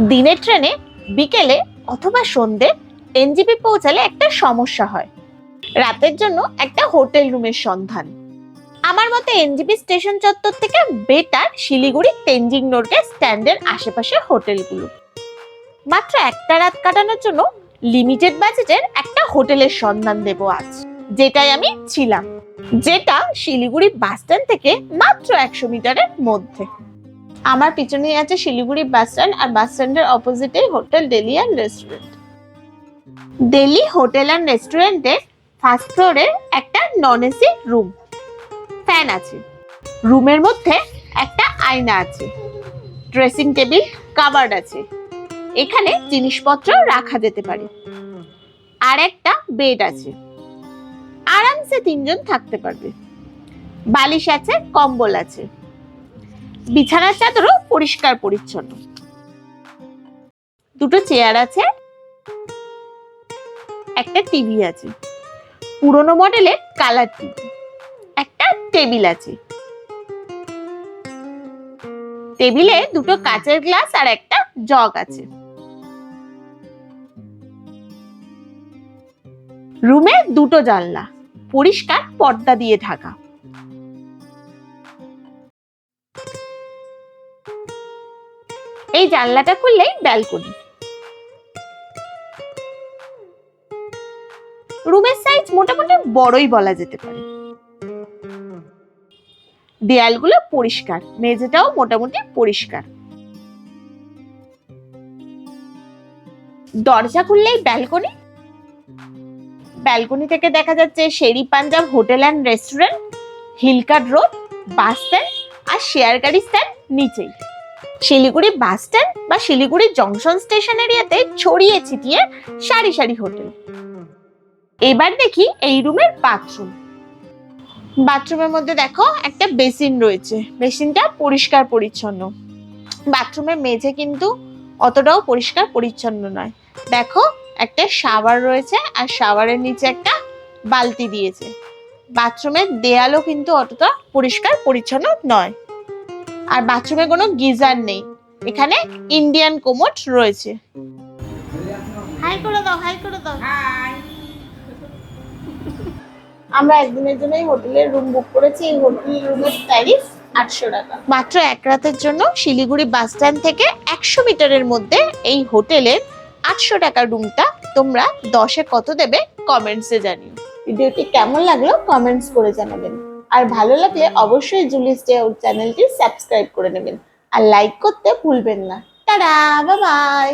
দিনের ট্রেনে, বিকেলে অথবা সন্ধে এনজিপি পৌঁছালে একটা সমস্যা হয়। রাতের জন্য একটা হোটেল রুমের সন্ধান। আমার মতে এনজিপি স্টেশন চত্বর থেকে বেটার শিলিগুড়ি তেনজিং নোরকে স্ট্যান্ডের আশেপাশে হোটেলগুলো। মাত্র একটা রাত কাটানোর জন্য লিমিটেড বাজেটের একটা হোটেলের সন্ধান দেব আজ, যেটাই আমি ছিলাম, যেটা শিলিগুড়ি বাস স্ট্যান্ড থেকে মাত্র একশো মিটারের মধ্যে। আমার পিছনেই আছে শিলিগুড়ি বাস স্ট্যান্ড আর বাস স্ট্যান্ডের অপোজিটে hotel Delhi and restaurant. Delhi hotel and রেস্টুরেন্টে ফার্স্ট ফ্লোরে একটা নন এসি রুম। ফ্যান আছে। রুমের মধ্যে একটা আয়না আছে। ড্রেসিং টেবিল, কাবার্ড আছে। এখানে জিনিসপত্র রাখা যেতে পারে। আর একটা বেড আছে। আরামসে তিনজন থাকতে পারবে। বালিশ আছে, কম্বল আছে। বিছানার চাদরও পরিষ্কার পরিচ্ছন্ন। দুটো চেয়ার আছে, একটা টিভি আছে, পুরনো মডেলের কালার টিভি, একটা টেবিল আছে। টেবিলে দুটো কাচের গ্লাস আর একটা জগ আছে। রুমে দুটো জানলা, পরিষ্কার পর্দা দিয়ে ঢাকা। এই জানলাটা খুললেই ব্যালকনি রুমের সাইজ মোটামুটি বড়ই বলা যেতে পারে। দেয়ালগুলো পরিষ্কার, মেঝেটাও মোটামুটি পরিষ্কার। দরজা খুললেই ব্যালকনি ব্যালকনি থেকে দেখা যাচ্ছে Sheri Punjab hotel and restaurant Hill Cart Road, bus stand R share গাড়ি স্ট্যান্ড নিচেই। শিলিগুড়ি বাস স্ট্যান্ড বা শিলিগুড়ি জংশন স্টেশন এরিয়াতে ছড়িয়ে ছিটিয়ে সারি সারি হোটেল। এবার দেখি এই রুমের বাথরুম বাথরুমের মধ্যে দেখো একটা বেসিন রয়েছে। বেসিনটা পরিষ্কার পরিচ্ছন্ন। বাথরুমের মেঝে কিন্তু অতটাও পরিষ্কার পরিচ্ছন্ন নয়। দেখো একটা শাওয়ার রয়েছে আর শাওয়ারের নিচে একটা বালতি দিয়েছে। বাথরুমের দেয়ালও কিন্তু অতটা পরিষ্কার পরিচ্ছন্ন নয়। আর বাথরুমে কোনো গিজার নেই। এখানে ইন্ডিয়ান কোমোট রয়েছে। হাই করে দাও হাই করে দাও। আমরা একদিনের জন্য এই হোটেলের রুম বুক করেছি। এই হোটেল রুমের ট্যারিফ আটশো টাকা। মাত্র এক রাতের জন্য শিলিগুড়ি বাস স্ট্যান্ড থেকে একশো মিটারের মধ্যে এই হোটেলের আটশো টাকার রুমটা তোমরা দশে কত দেবে কমেন্টসে জানিও। ভিডিওটি কেমন লাগল কমেন্টস করে জানাবেন। আর ভালো লাগলে অবশ্যই জুলিস ডে আউট চ্যানেলটি সাবস্ক্রাইব করে নেবেন। আর লাইক করতে ভুলবেন না। Tata bye